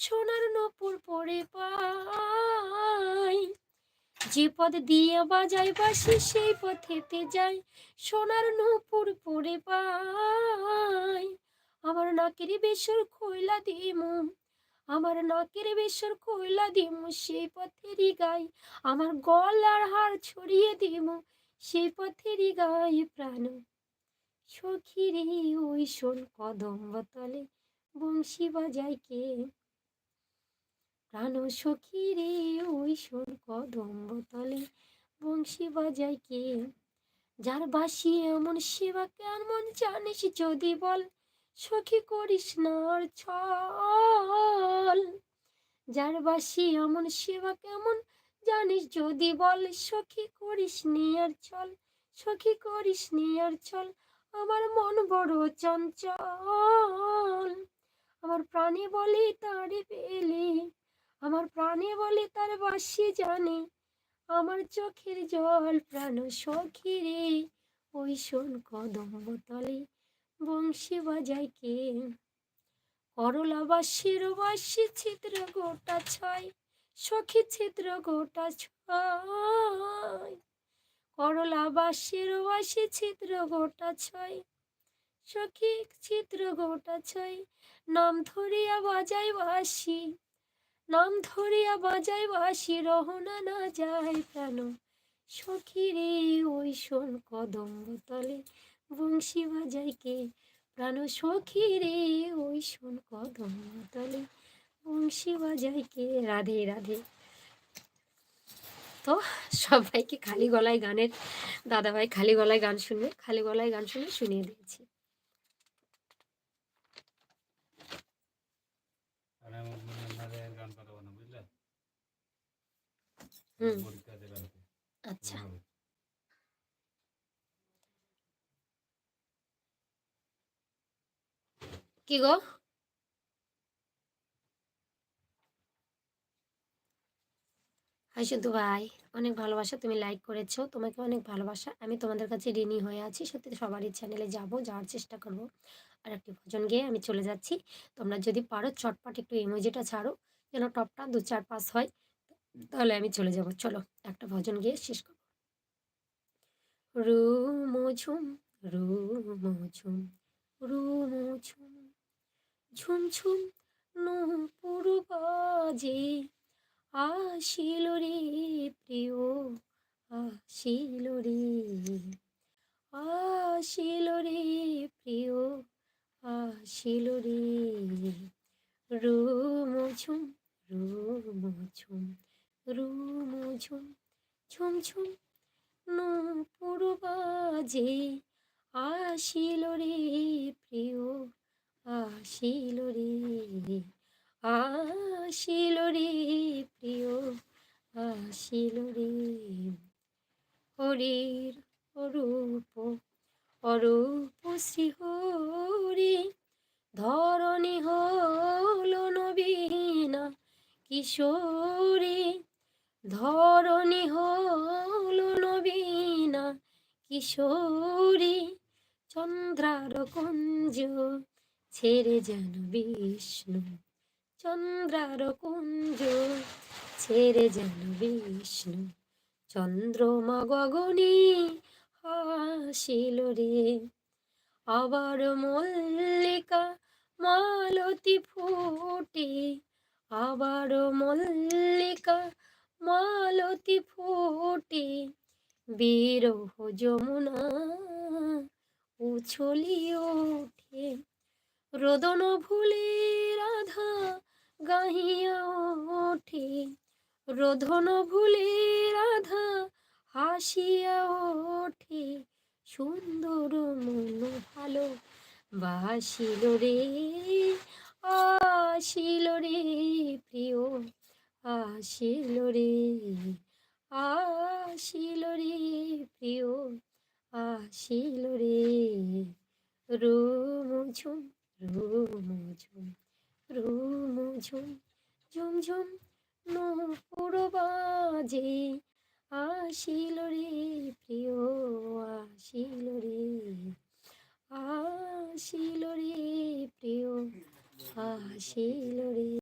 সোনার নপুর পরে পাই। যে পথ দিয়ে বাজাই বাসি সেই পথেতে যাই। সোনার নপুর পরে পাই। আমার নাকের বেসর খইলা দিমু, আমার নাকের বেসর খইলা দিমু, সেই পথেরই গাই। আমার গলার হার ছড়িয়ে দিমু, সেই পথেরই গাই প্রাণ। সখিরে ওই শোন কদম্ব তলে, বংশী বাজায় কে প্রাণ সখিরে ওই শোন কদম্ব তলে। বংশী বাজায় কে? যার বাসি এমন সেবা কেমন জানিস যদি বল? সখী করিস না আর ছল যার বাসি এমন সেবা কেমন জানিস যদি বল? সখী করিস নি আর চল, সখী করিস নি আর চল। আমার মন বড় চঞ্চল। আমার প্রাণী বলে তারে পেলে আমার প্রাণে বলে তার বাসি জানে। আমার চোখের জল প্রাণ সখী রে, ওই শোন কদম্ব তলে, বংশী বাজায় কে? করলা বাসির বাসি ছিদ্র গোটা ছয়, সখী ছিদ্র গোটা ছয়। করলা বাসির বাসি ছিদ্র গোটা ছয়, সখী ছিদ্র গোটা ছয়, নাম ধরিয়া বাজাই বাসি। নাম ধরিয়া বাজাই বাসি রহনা না যায় প্রাণ। সখী রে ওই শোন কদম্ব তলে, বংশী বাজাই কে? প্রাণ সখী রে ওই শোন কদম্ব তলে, বংশী বাজাই কে? রাধে রাধে। তো সবাইকে খালি গলায় গানের, দাদাভাই খালি গলায় গান শুনবে, খালি গলায় গান শুনে শুনিয়ে দিয়েছি। হুম। আচ্ছা। কি গো? হাই শুধু ভাই অনেক ভালোবাসা তুমি লাইক করেছ তোমাকে অনেক ভালোবাসা। আমি তোমাদের কাছে ঋণী হয়ে আছি সত্যি সবারই চ্যানেলে যাব যাওয়ার চেষ্টা করব। আর একটি ভজন গিয়ে আমি চলে যাচ্ছি। তোমরা যদি পারো চটপট একটু ইমোজিটা ছাড়ো যেন টপটা দু চার পাস হয়। তাহলে আমি চলে যাব। চলো, একটা ভজন গিয়ে শেষ করব। রুম ঝুম রুম ঝুম রুম ঝুম ঝুম ঝুম, নূপুর বাজে, আসিল রে প্রিয়, আসিল রে আসিল রে প্রিয়, আসিল রে। রুম ঝুম রুম ঝুম ঝুম ঝুম। নূপুর বাজে, আসিল রে প্রিয়, আসিল রে আসিল রে প্রিয়, আসিল রে। হরির অরূপ অরূপ শ্রীহরি ধরণী হল নবীনা কিশোরী ধরণী হল নবীনা কিশোরী, চন্দ্রার কুঞ্জ, ছেড়ে যেন বিষ্ণু। চন্দ্রার কুঞ্জ, ছেড়ে যেন বিষ্ণু। চন্দ্রমা গগনে হাসিল রে। আবার মল্লিকা মালতী ফুটে। আবার মল্লিকা মালতী ফুটে বিরহ যমুনা, উছলি ওঠে। রোদন ভুলে রাধা গাহিয়া ওঠে। রোধন ভুলে রাধা হাসিয়া ওঠে। সুন্দর মন ভালো বাসিল রে, আসিল রে প্রিয়। আসিল রে আসিল রে প্রিয়, আসিল রে। রুম ঝুম ঝুম, রুম ঝুম ঝুম ঝুম, নূপুর বাজে। আসিল রে প্রিয়, আসিল রে আসিল রে প্রিয়, আসিল রে।